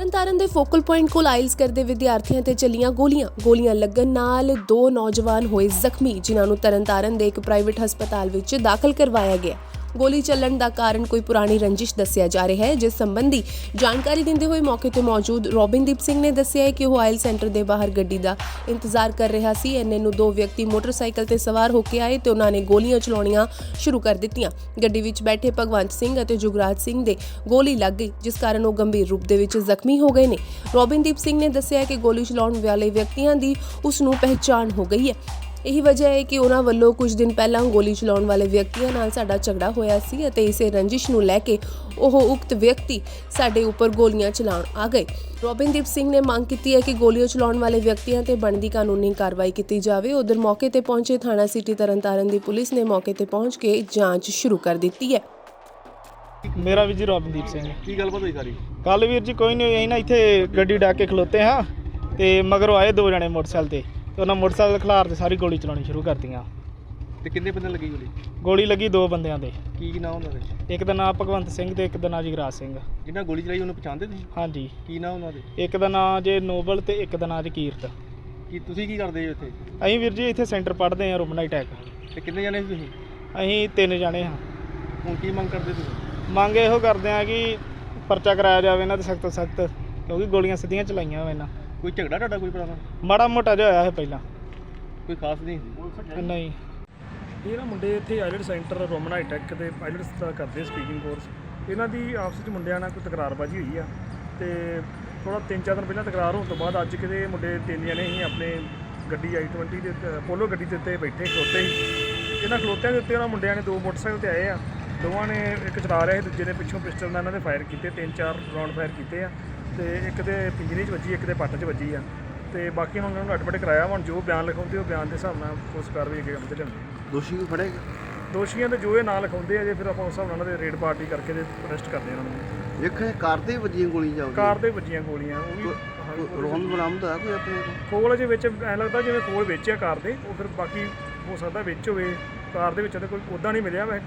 ਤਰਨਤਾਰਨ ਦੇ focal point ਕੋਲ IELTS ਕਰਦੇ ਵਿਦਿਆਰਥੀਆਂ ਤੇ ਚੱਲੀਆਂ ਗੋਲੀਆਂ। ਗੋਲੀਆਂ ਲੱਗਣ ਨਾਲ ਦੋ ਨੌਜਵਾਨ ਹੋਏ ਜ਼ਖਮੀ, ਜਿਨ੍ਹਾਂ ਨੂੰ ਤਰਨਤਾਰਨ ਦੇ ਇੱਕ ਪ੍ਰਾਈਵੇਟ ਹਸਪਤਾਲ ਵਿੱਚ ਦਾਖਲ ਕਰਵਾਇਆ ਗਿਆ। ਗੋਲੀ ਚੱਲਣ ਦਾ ਕਾਰਨ ਕੋਈ ਪੁਰਾਣੀ ਰੰਜਿਸ਼ ਦੱਸਿਆ ਜਾ ਰਿਹਾ ਹੈ, ਜਿਸ ਸੰਬੰਧੀ ਜਾਣਕਾਰੀ ਦਿੰਦੇ ਹੋਏ ਮੌਕੇ ਤੇ ਮੌਜੂਦ ਰੋਬਿਨਦੀਪ ਸਿੰਘ ਨੇ ਦੱਸਿਆ ਹੈ ਕਿ ਉਹ ਆਇਲ ਸੈਂਟਰ ਦੇ ਬਾਹਰ ਗੱਡੀ ਦਾ ਇੰਤਜ਼ਾਰ ਕਰ ਰਿਹਾ ਸੀ। ਐਨੇ ਨੂੰ ਦੋ ਵਿਅਕਤੀ ਮੋਟਰਸਾਈਕਲ ਤੇ ਸਵਾਰ ਹੋ ਕੇ ਆਏ ਤੇ ਉਹਨਾਂ ਨੇ ਗੋਲੀਆਂ ਚਲਾਉਣੀਆਂ ਸ਼ੁਰੂ ਕਰ ਦਿੱਤੀਆਂ। ਗੱਡੀ ਵਿੱਚ ਬੈਠੇ ਭਗਵੰਤ ਸਿੰਘ ਅਤੇ ਜੁਗਰਾਜ ਸਿੰਘ ਦੇ ਗੋਲੀ ਲੱਗ ਗਈ, ਜਿਸ ਕਾਰਨ ਉਹ ਗੰਭੀਰ ਰੂਪ ਦੇ ਵਿੱਚ ਜ਼ਖਮੀ ਹੋ ਗਏ ਨੇ। ਰੋਬਿਨਦੀਪ ਸਿੰਘ ਨੇ ਦੱਸਿਆ ਕਿ ਗੋਲੀ ਚਲਾਉਣ ਵਾਲੇ ਵਿਅਕਤੀਆਂ ਦੀ ਉਸ ਨੂੰ ਪਹਿਚਾਣ ਹੋ ਗਈ ਹੈ। ਇਹੀ ਵਜ੍ਹਾ ਹੈ ਕਿ ਉਹਨਾਂ ਵੱਲੋਂ ਕੁਝ ਦਿਨ ਪਹਿਲਾਂ ਗੋਲੀ ਚਲਾਉਣ ਵਾਲੇ ਵਿਅਕਤੀਆਂ ਨਾਲ ਸਾਡਾ ਝਗੜਾ ਹੋਇਆ ਸੀ ਅਤੇ ਇਸੇ ਰੰਜਿਸ਼ ਨੂੰ ਲੈ ਕੇ ਉਹ ਉਕਤ ਵਿਅਕਤੀ ਸਾਡੇ ਉੱਪਰ ਗੋਲੀਆਂ ਚਲਾਉਣ ਆ ਗਏ। ਰੋਬਿਨਦੀਪ ਸਿੰਘ ਨੇ ਮੰਗ ਕੀਤੀ ਹੈ ਕਿ ਗੋਲੀਆਂ ਚਲਾਉਣ ਵਾਲੇ ਵਿਅਕਤੀਆਂ ਤੇ ਬਣਦੀ ਕਾਨੂੰਨੀ ਕਾਰਵਾਈ ਕੀਤੀ ਜਾਵੇ। ਉਧਰ ਮੌਕੇ ਤੇ ਪਹੁੰਚੇ ਥਾਣਾ ਸਿਟੀ ਤਰਨਤਾਰਨ ਦੀ ਪੁਲਿਸ ਨੇ ਮੌਕੇ ਤੇ ਪਹੁੰਚ ਕੇ ਜਾਂਚ ਸ਼ੁਰੂ ਕਰ ਦਿੱਤੀ ਹੈ। ਮੇਰਾ ਵੀਰ ਜੀ ਰੋਬਨਦੀਪ ਸਿੰਘ। ਕੀ ਗੱਲਬਾਤ ਹੋਈ ਸਾਰੀ? ਕੱਲ ਵੀਰ ਜੀ ਕੋਈ ਨਹੀਂ ਅਸੀਂ ਨਾ ਇੱਥੇ ਗੱਡੀ ਡਾਕ ਕੇ ਖਲੋਤੇ ਹਾਂ ਤੇ ਮਗਰੋਂ ਆਏ ਦੋ ਜਣੇ ਮੋਟਰਸਾਈਕਲ ਤੇ। ਤੇ ਉਹਨਾਂ ਮੋਟਰਸਾਈਕਲ ਖਲਾਰ ਤੇ ਸਾਰੀ ਗੋਲੀ ਚਲਾਉਣੀ ਸ਼ੁਰੂ ਕਰਤੀਆਂ। ਤੇ ਕਿੰਨੇ ਬੰਦੇ ਲੱਗੀ ਗੋਲੀ? ਗੋਲੀ ਲੱਗੀ ਦੋ ਬੰਦਿਆਂ ਦੇ। ਕੀ ਕੀ ਨਾਮ ਉਹਨਾਂ ਦੇ? ਇੱਕ ਦਾ ਨਾਮ ਭਗਵੰਤ ਸਿੰਘ ਤੇ ਇੱਕ ਦਾ ਨਾਮ ਜਗਰਾਜ ਸਿੰਘ। ਜਿਨ੍ਹਾਂ ਗੋਲੀ ਚਲਾਈ ਉਹਨੂੰ ਪਛਾਣਦੇ ਤੁਸੀਂ? ਹਾਂਜੀ। ਕੀ ਨਾਮ ਉਹਨਾਂ ਦੇ? ਇੱਕ ਦਾ ਨਾਮ ਜੇ ਨੋਬਲ ਤੇ ਇੱਕ ਦਾ ਨਾਮ ਜੇ ਕੀਰਤ। ਕੀ ਤੁਸੀਂ ਕੀ ਕਰਦੇ ਹੋ ਇੱਥੇ? ਅਸੀਂ ਵੀਰ ਜੀ ਇੱਥੇ ਸੈਂਟਰ ਪੜ੍ਹਦੇ ਹਾਂ ਰੁਮਨਾ ਟੈਕ। ਤੇ ਕਿੰਨੇ ਜਣੇ ਸੀ ਤੁਸੀਂ? ਅਸੀਂ ਤਿੰਨ ਜਣੇ ਹਾਂ। ਹੁਣ ਕੀ ਮੰਗ ਕਰਦੇ ਤੁਸੀਂ? ਮੰਗ ਇਹੋ ਕਰਦੇ ਹਾਂ ਕਿ ਪਰਚਾ ਕਰਾਇਆ ਜਾਵੇ ਇਹਨਾਂ ਤੇ ਸਖਤ ਸਖਤ ਕਿਉਂਕਿ ਗੋਲੀਆਂ ਸਿੱਧੀਆਂ ਚਲਾਈਆਂ ਹੋਏ ਇਹਨਾਂ। ਕੋਈ ਝਗੜਾ ਤੁਹਾਡਾ ਕੋਈ ਪੁਰਾਣਾ ਮਾੜਾ ਮੋਟਾ ਜਿਹਾ ਹੋਇਆ ਹੈ ਪਹਿਲਾਂ। ਕੋਈ ਖਾਸ ਨਹੀਂ ਨਹੀਂ। ਇਹ ਨਾ ਮੁੰਡੇ ਇੱਥੇ ਆਈਲੈਂਡ ਸੈਂਟਰ ਰੋਮਨ ਹਾਈਟੈਕ ਦੇ ਆਈਲੈਂਡਸ ਦਾ ਕਰਦੇ ਸਪੀਕਿੰਗ ਕੋਰਸ ਇਹਨਾਂ ਦੀ ਆਪਸ ਵਿੱਚ ਮੁੰਡਿਆਂ ਨਾਲ ਕੋਈ ਤਕਰਾਰਬਾਜ਼ੀ ਹੋਈ ਆ ਤੇ ਥੋੜਾ ਤਿੰਨ ਚਾਰ ਦਿਨ ਪਹਿਲਾਂ ਤਕਰਾਰ ਹੋਣ ਤੋਂ ਬਾਅਦ ਅੱਜ ਕਿਤੇ ਮੁੰਡੇ ਤਿੰਨ ਜਣੇ ਹੀ ਆਪਣੇ ਗੱਡੀ i20 ਦੇ ਪੋਲੋ ਗੱਡੀ ਦੇ ਉੱਤੇ ਬੈਠੇ ਖਲੋਤੇ ਸੀ। ਇਹਨਾਂ ਖਲੋਤਿਆਂ ਦੇ ਉੱਤੇ ਉਹਨਾਂ ਮੁੰਡਿਆਂ ਨੇ ਦੋ ਮੋਟਰਸਾਈਕਲ ਤੇ ਆਏ ਆ। ਦੋਵਾਂ ਨੇ ਇੱਕ ਚਲਾ ਰਿਹਾ ਸੀ ਦੂਜੇ ਨੇ ਪਿੱਛੋਂ ਪਿਸਟਲ ਨਾਲ ਇਹਨਾਂ ਦੇ ਫਾਇਰ ਕੀਤੇ ਤਿੰਨ ਚਾਰ ਰਾਉਂਡ ਫਾਇਰ ਕੀਤੇ ਆ। ਤੇ ਇੱਕ ਦੇ ਪਿੰਜਰੇ 'ਚ ਵੱਜੀ ਇੱਕ ਦੇ ਪੱਟ 'ਚ ਵੱਜੀ ਆ। ਤੇ ਬਾਕੀ ਹੁਣ ਉਹਨਾਂ ਨੂੰ ਐਡਮਿਟ ਕਰਾਇਆ। ਹੁਣ ਜੋ ਬਿਆਨ ਲਿਖਾਉਂਦੇ ਉਹ ਬਿਆਨ ਦੇ ਹਿਸਾਬ ਨਾਲ ਉਸ ਕਾਰਵਾਈ ਅੱਗੇ ਤੇ ਲਿਆਉਂਦੇ ਦੋਸ਼ੀ ਕੋਈ ਫੜੇਗਾ ਦੋਸ਼ੀਆਂ ਦੇ ਜੋ ਇਹ ਨਾਂ ਲਿਖਾਉਂਦੇ ਆ ਜੇ ਫਿਰ ਆਪਾਂ ਉਸ ਹਿਸਾਬ ਨਾਲ ਉਹਨਾਂ ਦੇ ਰੇਡ ਪਾਰਟੀ ਕਰਕੇ ਤੇ ਅਰੈਸਟ ਕਰਦੇ ਆ ਉਹਨਾਂ ਨੂੰ। ਵੇਖੇ ਕਾਰ ਤੇ ਵੱਜੀਆਂ ਗੋਲੀ ਜਾਊਗੀ ਕਾਰ ਦੇ ਵੱਜੀਆਂ ਗੋਲੀਆਂ ਉਹ ਵੀ ਹਾਂ, ਰੋਹਨ ਬਰਾਮਦ ਹੋਇਆ ਕੋਈ ਆਪਣੇ ਕੋਲ? ਕੋਲ ਜੇ ਵਿੱਚ ਐ ਲੱਗਦਾ ਜਿਵੇਂ ਕੋਲ ਵਿੱਚ ਆ ਕਾਰ ਦੇ ਉਹ ਫਿਰ ਬਾਕੀ ਹੋ ਸਕਦਾ ਵਿੱਚ ਹੋਵੇ। ਕਾਰ ਦੇ ਵਿੱਚ ਤਾਂ ਕੋਈ ਉਦਾਂ ਨਹੀਂ ਮਿਲਿਆ ਵੈ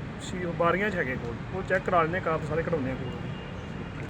ਬਾਰੀਆਂ 'ਚ ਹੈਗੇ ਕੋਲ। ਉਹ ਚੈੱਕ ਕਰਾ ਲੈਣੇ ਕਾਰ ਤੋਂ ਸਾਰੇ ਕਢਾਉਂਦੇ ਆ ਕੋਲ।